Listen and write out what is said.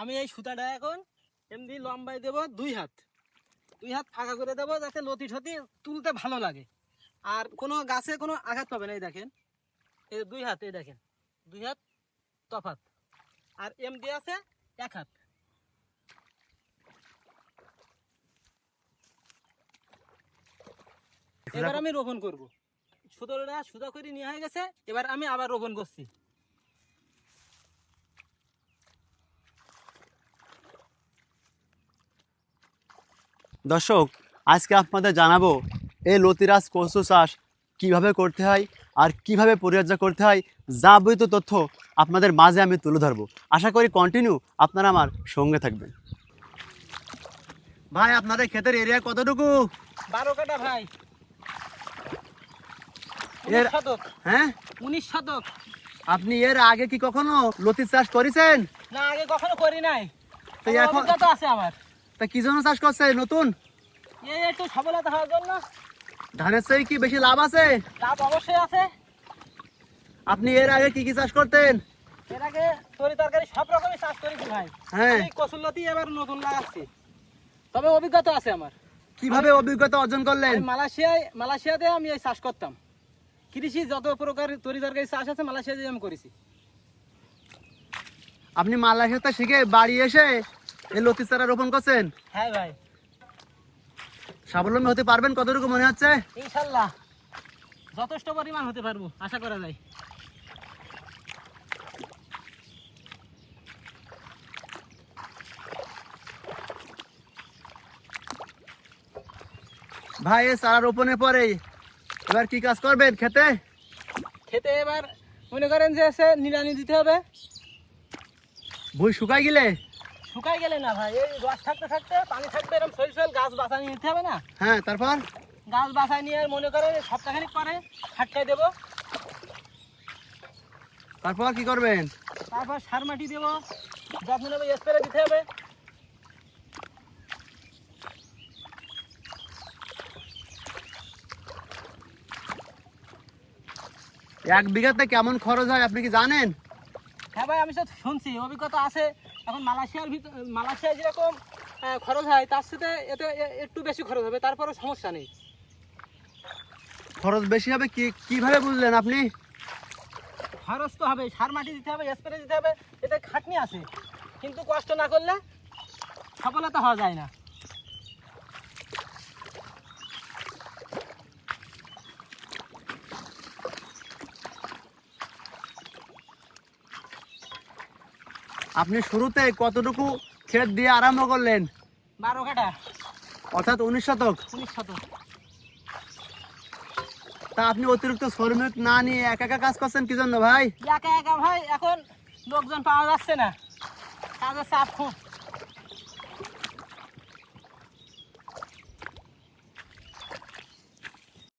আমি এই সুতাটা এখন এমনি লম্বাই দেব দুই হাত। দুই হাত ফাঁকা করে দেবো যাতে লতি ঠতি তুলতে ভালো লাগে। আর কোনো গাছে কোনো আঘাত পাবে না, এই দেখেন। এই দুই হাত, এই দেখেন। দুই হাত, তফাত। আর এমডি আছে এক হাত। এবার আমি রোপণ করব। সুতোটা সুতা করে নিয়ে হয়ে গেছে, এবার আমি আবার রোপণ করছি। দর্শক আজকে আপনাদের জানাব এই লতিরাজ কচু চাষ কীভাবে করতে হয় আর কীভাবে পরিচর্যা করতে হয় যাবতীয় তথ্য আপনাদের মাঝে আমি তুলে ধরবো। আশা করি কন্টিনিউ আপনারা আমার সঙ্গে থাকবেন। ভাই আপনাদের ক্ষেতের এরিয়া কতটুকু? বারো কাটা ভাই। এর- শতক। হ্যাঁ? উনিশ শতক। আপনি এর আগে কি কখনো লতি চাষ করেছেন? না আগে কখনো করি নাই। তো এখন- আছে আমার। তা কি জন্য চাষ করছেন নতুন? এই একটু সফলতা হওয়ার জন্য। ধানের চেয়ে কি বেশি লাভ আছে? লাভ অবশ্যই আছে। আপনি এর আগে কি কি চাষ করতেন? এর আগে তরি তরকারি সব চাষ করেছি ভাই। হ্যাঁ। কসুল্লতি এবার নতুন লাগাচ্ছি। তবে অভিজ্ঞতা আছে আমার। কীভাবে অভিজ্ঞতা অর্জন করলেন? মালয়েশিয়ায় মালয়েশিয়াতে আমি এই চাষ করতাম। কৃষি যত প্রকার তরি তরকারি চাষ আছে মালয়েশিয়াতে আমি করেছি। আপনি মালয়েশিয়াতে শিখে বাড়ি এসে এই লতি চারা রোপণ করছেন? হ্যাঁ ভাই। স্বাবলম্বী হতে পারবেন কতটুকু মনে হচ্ছে? ইনশাল্লাহ। যথেষ্ট পরিমাণ হতে পারব আশা করা যায়। ভাই এই চারা রোপণের পরে এবার কি কাজ করবেন খেতে? খেতে এবার মনে করেন যে নিড়ানি দিতে হবে। বই শুকাই গেলে? শুকাই গেলে না ভাই এই রস থাকতে থাকতে পানি থাকতে এরকম গাছ নিতে হবে না? হ্যাঁ তারপর? গাছ নিয়ে মনে করেন সপ্তাহখানিক পরে দেবো। তারপর কি করবেন? তারপর সার মাটি দেবো যত্ন নেবে স্প্রে দিতে হবে। এক বিঘাতে কেমন খরচ হয় আপনি কি জানেন? হ্যাঁ ভাই আমি তো শুনছি অভিজ্ঞতা আছে। এখন মালয়েশিয়ার ভিতর মালয়েশিয়ায় যেরকম খরচ হয় তার সাথে এতে একটু বেশি খরচ হবে তারপরেও সমস্যা নেই। খরচ বেশি হবে কি কীভাবে বুঝলেন আপনি? খরচ তো হবে সার মাটি দিতে হবে স্প্রে দিতে হবে এতে খাটনি আছে। কিন্তু কষ্ট না করলে সফলতা হওয়া যায় না। আপনি শুরুতে কতটুকু ক্ষেত দিয়ে আরম্ভ করলেন? বারো কাটা অর্থাৎ উনিশ শতক? উনিশ শতক। তা আপনি অতিরিক্ত শ্রমিক না নিয়ে একা একা কাজ করছেন কি জন্য ভাই? একা একা ভাই এখন লোকজন পাওয়া যাচ্ছে না। কাজের চাপ খুব।